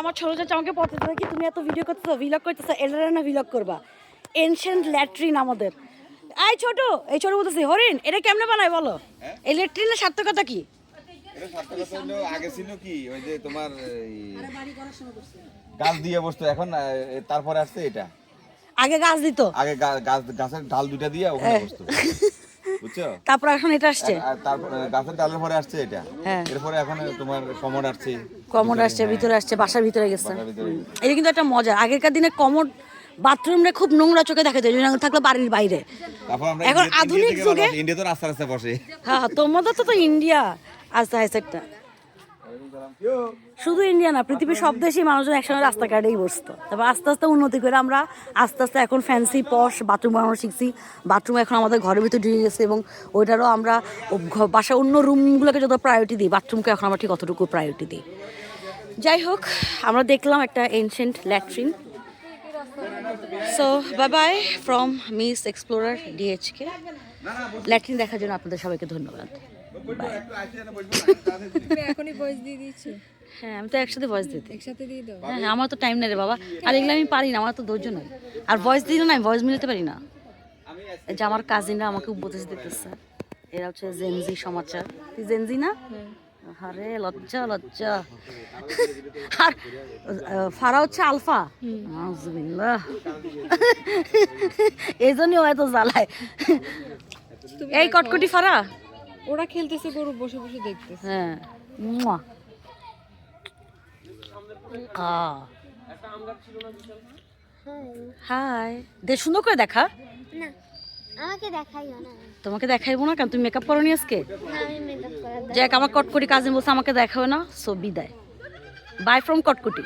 আমার ছোট চাচা আমাকে পথে ধরে কি তুমি এত ভিডিও করতেছো ভিলগ করতেছো এটা না ভিলগ করবা। এনশিয়েন্ট ল্যাট্রিন আমাদের। এই ছোট এই ছোট বলতেছি হরিণ এটা কেমনে বানায় বলো? এই ল্যাট্রিনের সার্থকতা কি? এটা সার্থকতা হলো আগে ছিল কি ওই যে তোমার গাছ দিয়ে বসতো এখন তারপরে আসছে এটা। আগে গাছ দিত। আগে গাছ গাছের ডাল দুইটা দিয়ে ওখানে বসতো। বুঝছ? তারপর এখন এটা আসছে। আর তারপর গাছের ডালের পরে আসছে এটা। হ্যাঁ। এরপরে এখন তোমার কমড আসছে। কমোড আসছে ভিতরে আসছে বাসার ভিতরে গেছে। এটা কিন্তু একটা মজা আগেরকার দিনে কমোড বাথরুমে খুব নোংরা চোখে দেখা যায় না থাকলে বাড়ির বাইরে। এখন আধুনিক যুগে- ইন্ডিয়া তো রাস্তা রাস্তা বসে। হ্যাঁ হ্যাঁ, তোমাদের তো তো ইন্ডিয়া আস্তে আস্তে একটা। শুধু ইন্ডিয়া না পৃথিবীর সব দেশেই মানুষজন একসঙ্গে রাস্তাঘাটেই বসতো। তারপর আস্তে আস্তে উন্নতি করে আমরা আস্তে আস্তে এখন ফ্যান্সি পশ বাথরুম বানানো শিখছি। বাথরুম এখন আমাদের ঘরের ভিতরে ঢুকে গেছে এবং ওইটারও আমরা বাসার অন্য রুমগুলোকে যত প্রায়োরিটি দিই বাথরুমকে এখন আমরা ঠিক অতটুকু প্রায়োরিটি দিই। যাই হোক আমরা দেখলাম একটা ancient latrine so bye bye from miss explorer DHK latrine দেখার জন্য আপনাদের সবাইকে ধন্যবাদ। এখনই ভয়েস দিয়ে হ্যাঁ আমি তো একসাথে ভয়েস দিতে একসাথে দিয়ে দাও। হ্যাঁ হ্যাঁ আমার তো টাইম নেই রে বাবা। আর এগুলো আমি পারি না আমার তো ধৈর্য নাই। আর ভয়েস দিলে না আমি ভয়েস মিলাতে পারি না। যে আমার কাজিনরা আমাকে উপদেশ দিতেছে। এরা হচ্ছে জেনজি সমাচার তুই জেনজি না? আরে লজ্জা লজ্জা। আর ফারা হচ্ছে আলফা। এই জন্যই এত জ্বালায়। এই কটকটি ফারা? ওরা খেলতেছে গরু বসে বসে দেখতেছে। হ্যাঁ। হাই। দে সুন্দর করে দেখা। না আমাকে দেখাইও না। তোমাকে দেখাইবো না কেন? তুমি মেকআপ করো নি আজকে? না আমি মেকআপ যাক আমার কটকটি কাজিন বলছে আমাকে দেখাও না সো বিদায়। Bye from Kotkoti.